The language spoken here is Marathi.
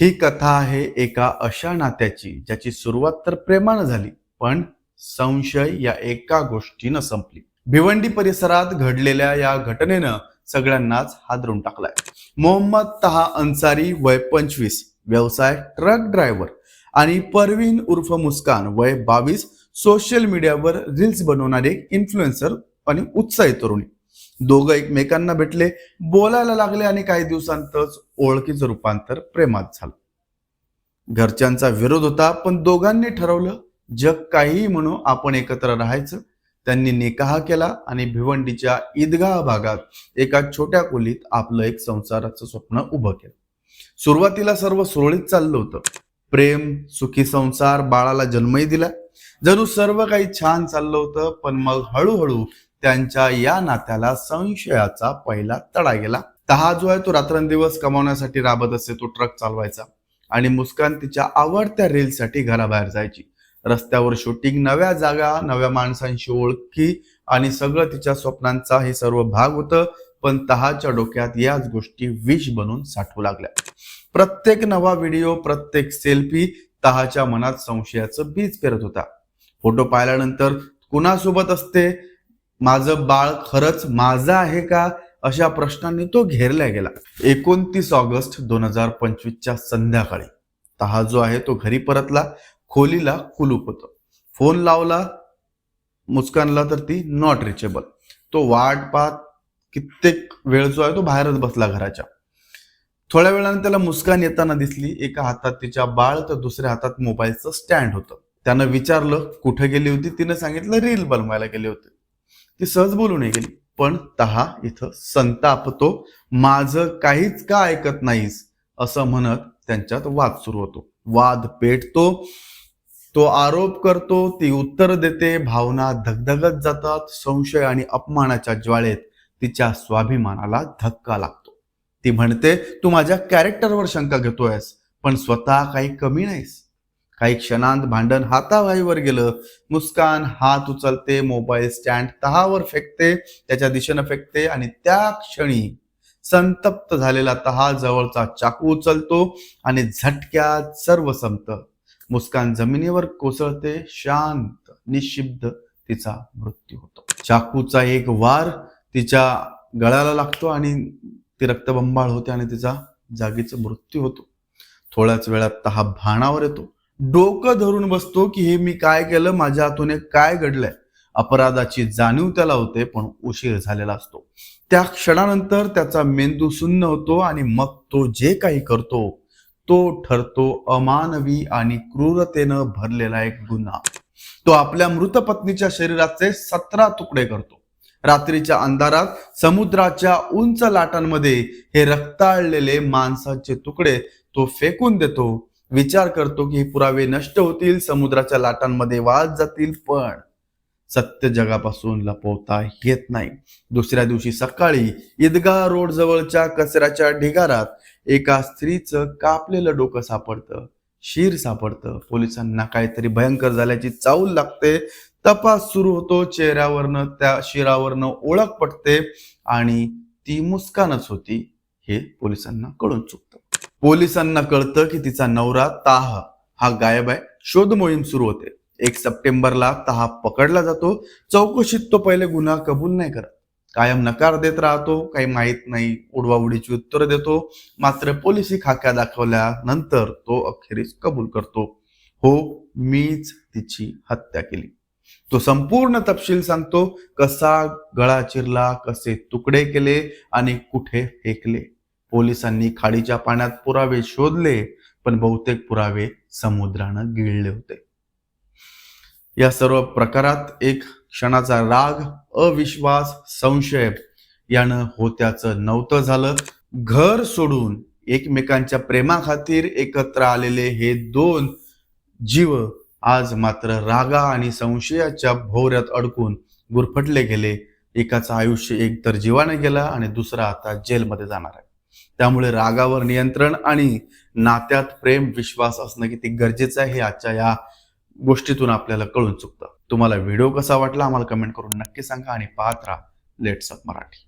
ही कथा आहे एका अशा नात्याची ज्याची सुरुवात तर प्रेमानं झाली पण संशय या एका गोष्टीनं संपली. भिवंडी परिसरात घडलेल्या या घटनेनं सगळ्यांनाच हादरून टाकलाय. मोहम्मद तहा अन्सारी वय पंचवीस व्यवसाय ट्रक ड्रायव्हर आणि परवीन उर्फ मुस्कान वय बावीस सोशल मीडियावर रील्स बनवणारे इन्फ्लुएन्सर आणि उत्साही तरुणी. दोघं एकमेकांना भेटले बोलायला लागले आणि काही दिवसांतच ओळखीचं रूपांतर प्रेमात झालं. घरच्यांचा विरोध होता पण दोघांनी ठरवलं जग काहीही म्हणू आपण एकत्र राहायचं. त्यांनी निकाह केला आणि भिवंडीच्या ईदगाह भागात एका छोट्या खोलीत आपलं एक संसाराचं स्वप्न उभं केलं. सुरुवातीला सर्व सुरळीत चाललं होतं. प्रेम सुखी संसार बाळाला जन्मही दिला. जणू सर्व काही छान चाललं होतं पण मग हळूहळू त्यांच्या या नात्याला संशयाचा पहिला तडा गेला. तहा जो आहे तो रात्रंदिवस कमावण्यासाठी राबत असे तो ट्रक चालवायचा आणि मुस्कान तिच्या आवडत्या रीलसाठी घराबाहेर जायची. रस्त्यावर शूटिंग नव्या जागा नव्या माणसांशी ओळखी आणि सगळं तिच्या स्वप्नांचा हे सर्व भाग होतं पण तहाच्या डोक्यात याच गोष्टी विष बनून साठवू लागल्या. प्रत्येक नवा व्हिडिओ प्रत्येक सेल्फी तहाच्या मनात संशयाचं बीज पेरत होता. फोटो पाहिल्यानंतर कुणासोबत असते माझं बाळ खरंच माझं आहे का? अशा प्रश्नांनी तो घेरला गेला. एकोणतीस ऑगस्ट दोन हजार पंचवीसच्या संध्याकाळी. तहा जो आहे तो घरी परतला. खोलीला कुलूप होतं. फोन लावला मुस्कानला तर ती नॉट रिचेबल तो वाट पाहत कित्येक वेळ जो आहे तो बाहेरच बसला घराच्या. थोड्या वेळाने त्याला मुस्कान येताना दिसली. एका हातात तिच्या बाळ तर दुसऱ्या हातात मोबाईलचं स्टँड होतं. त्यानं विचारलं कुठे गेली होती? तिनं सांगितलं रील बनवायला गेले होते. ती सहज बोलू नाही गेली. पण तहा इथं संतापतो माझं काहीच का ऐकत नाहीस? असं म्हणत त्यांच्यात वाद सुरू होतो. वाद पेटतो तो आरोप करतो ती उत्तर देते भावना धगधगत जातात संशय आणि अपमानाच्या ज्वाळेत तिच्या स्वाभिमानाला धक्का लागतो. ती म्हणते तू माझ्या कॅरेक्टरवर शंका घेतोयस पण स्वतः काही कमी नाहीस. काही क्षणांत भांडण हातावाईवर गेलं. मुस्कान हात उचलते मोबाईल स्टँड तहावर फेकते त्याच्या दिशेनं फेकते आणि त्या क्षणी संतप्त झालेला तहा जवळचा चाकू उचलतो आणि झटक्यात सर्व संपतं. मुस्कान जमिनीवर कोसळते शांत निशिब्द तिचा मृत्यू होतो. चाकूचा एक वार तिच्या गळ्याला लागतो आणि ती रक्तबंबाळ होते आणि तिचा जागीचा मृत्यू होतो. थोड्याच वेळात तहा भाणावर येतो. डोकं धरून बसतो की हे मी काय केलं माझ्या हातून काय घडलंय? अपराधाची जाणीव त्याला होते पण उशीर झालेला असतो. त्या क्षणानंतर त्याचा मेंदू सुन्न होतो आणि मग तो जे काही करतो तो ठरतो अमानवी आणि क्रूरतेनं भरलेला एक गुन्हा. तो आपल्या मृत पत्नीच्या शरीराचे सतरा तुकडे करतो. रात्रीच्या अंधारात समुद्राच्या उंच लाटांमध्ये हे रक्ताळलेले माणसाचे तुकडे तो फेकून देतो विचार करतो की हे पुरावे नष्ट होतील समुद्राच्या लाटांमध्ये वाद जातील पण सत्य जगापासून लपवता येत नाही. दुसऱ्या दिवशी सकाळी ईदगाह रोड जवळच्या कचऱ्याच्या ढिगारात एका स्त्रीचं कापलेलं डोकं सापडतं शिर सापडतं. पोलिसांना काहीतरी भयंकर झाल्याची चाऊल लागते. तपास सुरू होतो चेहऱ्यावरनं त्या शिरावरनं ओळख पटते आणि ती मुस्कानच होती हे पोलिसांना कळून चुकतं. पोलिसांना कळतं की तिचा नवरा ताह हा गायब आहे. शोध मोहीम सुरू होते. एक सप्टेंबरला तहा पकडला जातो. चौकशीत तो पहिले गुन्हा कबूल नाही करत. कायम नकार देत राहतो. काही माहीत नाही उडवाउडीची उत्तर देतो. मात्र पोलिसी खाक्या दाखवल्यानंतर तो अखेरीस कबूल करतो. हो मीच तिची हत्या केली. तो संपूर्ण तपशील सांगतो. कसा गळा चिरला कसे तुकडे केले आणि कुठे फेकले. पोलिसांनी खाडीच्या पाण्यात पुरावे शोधले पण बहुतेक पुरावे समुद्रानं गिळले होते. या सर्व प्रकारात एक क्षणाचा राग अविश्वास संशय यानं होत्याचं नव्हतं झालं. घर सोडून एकमेकांच्या प्रेमाखातीर एकत्र आलेले हे दोन जीव आज मात्र रागा आणि संशयाच्या भोवऱ्यात अडकून गुरफटले गेले. एकाचं आयुष्य एक तर जीवाने गेला आणि दुसरा आता जेलमध्ये जाणार आहे. त्यामुळे रागावर नियंत्रण आणि नात्यात प्रेम विश्वास असणं किती गरजेचं आहे हे आजच्या या गोष्टीतून आपल्याला कळून चुकतं. तुम्हाला व्हिडिओ कसा वाटला आम्हाला कमेंट करून नक्की सांगा आणि पाहत राहा लेट्स अप मराठी.